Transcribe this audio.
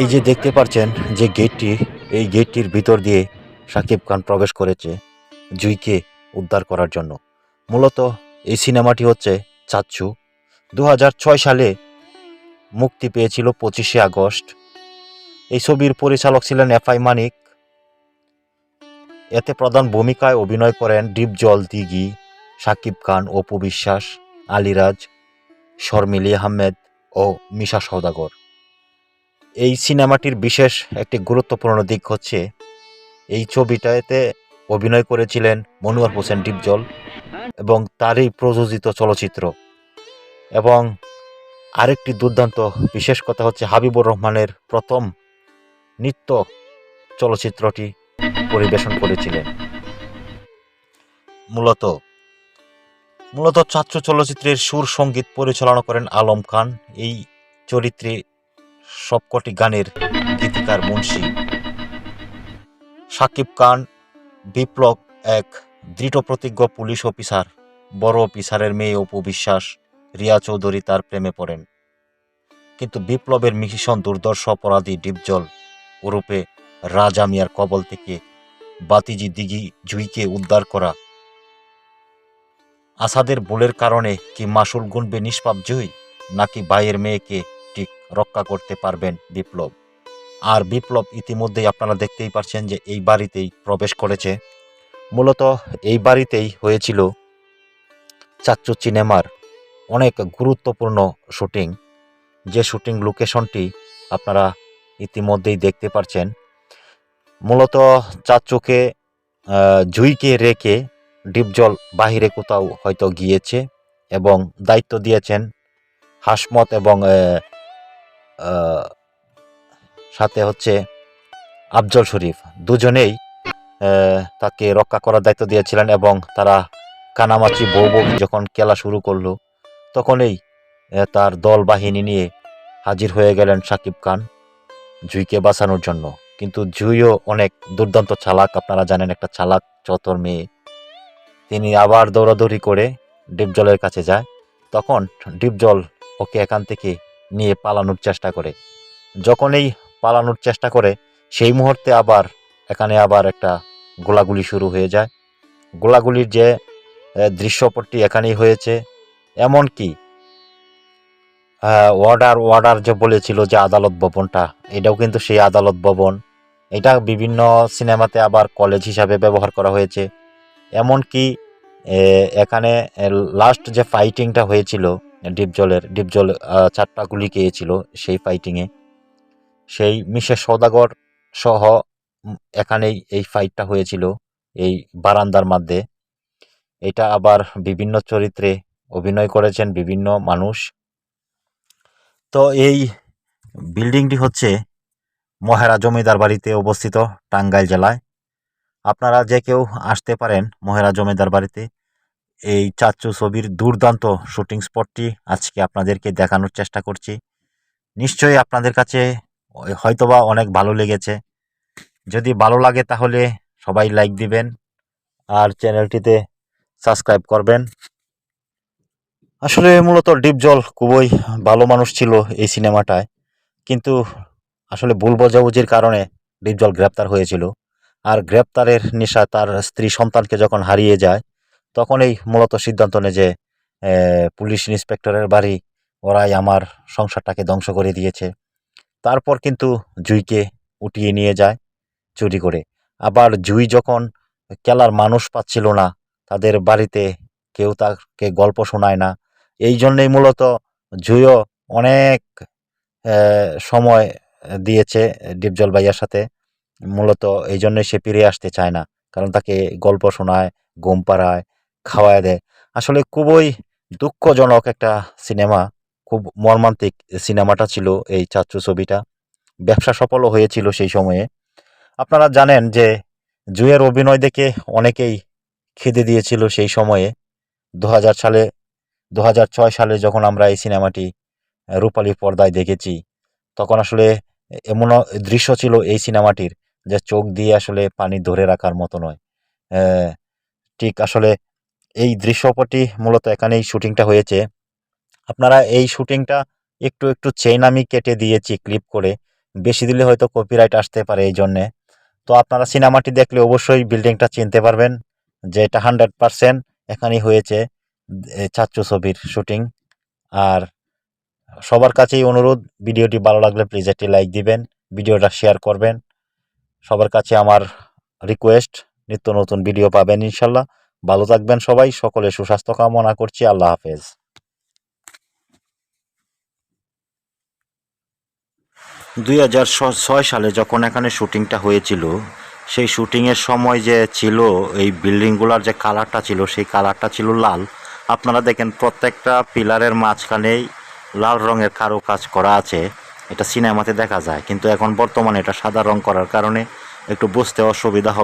এই যে দেখতে পাচ্ছেন যে গেটটি, এই গেটটির ভিতর দিয়ে সাকিব খান প্রবেশ করেছে জুইকে উদ্ধার করার জন্য। মূলত এই সিনেমাটি হচ্ছে চাচ্ছু দু হাজার ছয় সালে মুক্তি পেয়েছিল পঁচিশে আগস্ট। এই ছবির পরিচালক ছিলেন এফ আই মানিক। এতে প্রধান ভূমিকায় অভিনয় করেন ডিপজল দিঘি, সাকিব খান, অপু বিশ্বাস, আলিরাজ, শর্মিলি আহমেদ ও মিশা সওদাগর। এই সিনেমাটির বিশেষ একটি গুরুত্বপূর্ণ দিক হচ্ছে, এই ছবিটাতে অভিনয় করেছিলেন মনোয়ার হোসেন ডিপজল এবং তারই প্রযোজিত চলচ্চিত্র। এবং আরেকটি দুর্দান্ত, বিশেষ কথা হচ্ছে হাবিবুর রহমানের প্রথম নৃত্য চলচ্চিত্রটি পরিবেশন করেছিলেন। মূলত মূলত চাচ্চু চলচ্চিত্রের সুর সংগীত পরিচালনা করেন আলম খান। এই চরিত্রে সবকটি গানের গীতিকার মুন্সি। সাকিব খান, বিপ্লব এক, দৃঢ় প্রতিজ্ঞ পুলিশ অফিসার, বড় অফিসারের মেয়ে অপু বিশ্বাস, রিয়া চৌধুরী তার প্রেমে পড়েন। কিন্তু বিপ্লবের মিশন দুর্দর্শ অপরাধী ডিপজল ওরূপে রাজা মিয়ার কবল থেকে বাতিজি দিঘি জুইকে উদ্ধার করা আসাদের ভুলের কারণে কি মাসুল গুনবে নিষ্পাপ জুই, নাকি বাইয়ের মেয়েকে ঠিক রক্ষা করতে পারবেন বিপ্লব? আর বিপ্লব ইতিমধ্যেই আপনারা দেখতেই পারছেন যে এই বাড়িতেই প্রবেশ করেছে। মূলত এই বাড়িতেই হয়েছিল চাচ্চু সিনেমার অনেক গুরুত্বপূর্ণ শুটিং। যে শুটিং লোকেশনটি আপনারা ইতিমধ্যেই দেখতে পারছেন। মূলত চাচ্চুকে জুইকে রেখে ডিপজল বাহিরে কোথাও হয়তো গিয়েছে এবং দায়িত্ব দিয়েছেন হাসমত এবং সাথে হচ্ছে আফজল শরীফ। দুজনেই তাকে রক্ষা করার দায়িত্ব দিয়েছিলেন এবং তারা কানামাছি বউ বউ যখন খেলা শুরু করল, তখনই তার দল বাহিনী নিয়ে হাজির হয়ে গেলেন সাকিব খান জুইকে বাঁচানোর জন্য। কিন্তু জুইও অনেক দুর্দান্ত চালাক, আপনারা জানেন একটা চালাক, চতর মেয়ে। আবার দৌড়াদৌড়ি করে ডিপজলের কাছে যায়। তখন ডিপজল ওকে এখান থেকে নিয়ে পালানোর চেষ্টা করে। যখনই পালানোর চেষ্টা করে, সেই মুহূর্তে আবার, এখানে আবার একটা গোলাগুলি শুরু হয়ে যায়। গোলাগুলির যে দৃশ্যপটটি এখানেই হয়েছে। এমনকি ওয়ার্ডার ওয়ার্ডার যে বলেছিল যে আদালত ভবনটা, এটাও কিন্তু সেই আদালত ভবন। এটা বিভিন্ন সিনেমাতে আবার কলেজ হিসাবে ব্যবহার করা হয়েছে। এমনকি এখানে লাস্ট যে ফাইটিংটা হয়েছিল ডিপজলের ডিপজল চারটা গুলি খেয়েছিল সেই ফাইটিংয়ে সেই মিশে সৌদাগর সহ এখানেই এই ফাইটটা হয়েছিল, এই বারান্দার মধ্যে। এটা আবার বিভিন্ন চরিত্রে অভিনয় করেছেন বিভিন্ন মানুষ। তো এই বিল্ডিংটি হচ্ছে মহারা জমিদার বাড়িতে অবস্থিত টাঙ্গাইল জেলায়। আপনারা যে কেউ আসতে পারেন মহেরা জমিদার বাড়িতে, এই চাচ্চু ছবির দুর্দান্ত শুটিং স্পটটি আজকে আপনাদেরকে দেখানোর চেষ্টা করছি। নিশ্চয়ই আপনাদের কাছে হয়তোবা অনেক ভালো লেগেছে। যদি ভালো লাগে তাহলে সবাই লাইক দিবেন আর চ্যানেলটিতে সাবস্ক্রাইব করবেন। আসলে মূলত ডিপজল খুবই ভালো মানুষ ছিল এই সিনেমাটায়, কিন্তু আসলে ভুল বোঝাবুঝির কারণে ডিপজল গ্রেপ্তার হয়েছিল। আর গ্রেপ্তারের নেশা তার স্ত্রী সন্তানকে যখন হারিয়ে যায় তখনই মূলত সিদ্ধান্ত নেয় যে পুলিশ ইন্সপেক্টরের বাড়ি ওরাই আমার সংসারটাকে ধ্বংস করে দিয়েছে। তারপর কিন্তু জুইকে উঠিয়ে নিয়ে যায় চুরি করে। আবার জুই যখন কেলার মানুষ পাচ্ছিল না, তাদের বাড়িতে কেউ তাকে গল্প শোনায় না। এই জন্যই মূলত জুইও অনেক সময় দিয়েছে ডিপজল ভাইয়ার সাথে। মূলত এই জন্যই সে ফিরে আসতে চায় না। কারণ তাকে গল্প শোনায়, ঘুম পাড়ায়, খাওয়ায় দেয়। আসলে খুবই দুঃখজনক একটা সিনেমা, খুব মর্মান্তিক সিনেমাটা ছিল এই চাচ্চু ছবিটা। ব্যবসা সফলও হয়েছিল সেই সময়ে। আপনারা জানেন যে জুয়ের অভিনয় দেখে অনেকেই খেদে দিয়েছিল সেই সময়ে। দু হাজার সালে দু হাজার ছয় সালে যখন আমরা এই সিনেমাটি রূপালী পর্দায় দেখেছি, তখন আসলে এমন দৃশ্য ছিল এই সিনেমাটির। যে চোখ দিয়ে আসলে পানি ধরে রাখার মতো নয়। ঠিক আসলে এই দৃশ্যপটি মূলত এখানেই শুটিংটা হয়েছে। আপনারা এই শুটিংটা একটু একটু চেইন আমি কেটে দিয়েছি ক্লিপ করে। বেশি দিলে হয়তো কপিরাইট আসতে পারে এই জন্যে তো আপনারা সিনেমাটি দেখলে অবশ্যই বিল্ডিংটা চিনতে পারবেন যে এটা হান্ড্রেড পারসেন্ট এখানেই হয়েছে এ, চাচ্চু ছবির শুটিং। আর সবার কাছেই অনুরোধ ভিডিওটি ভালো লাগলে প্লিজ একটি লাইক দিবেন ভিডিওটা শেয়ার করবেন। সবার কাছে আমার রিকোয়েস্ট নিত্য নতুন ভিডিও পাবেন ইনশাল্লাহ। ভালো থাকবেন সবাই, সকলে সুস্বাস্থ্য কামনা করছি, আল্লাহ হাফেজ। দুই ছয় সালে যখন এখানে শুটিংটা হয়েছিল, সেই শুটিংয়ের সময় যে ছিল, এই বিল্ডিংগুলোর যে কালারটা ছিল, সেই কালারটা ছিল লাল। আপনারা দেখেন প্রত্যেকটা পিলারের মাঝখানেই লাল রঙের কারও কাজ করা আছে। এটা সিনেমাতে দেখা যায়। কিন্তু এখন বর্তমানে এটা সাদা রং করার কারণে একটু বুঝতে অসুবিধা হবে।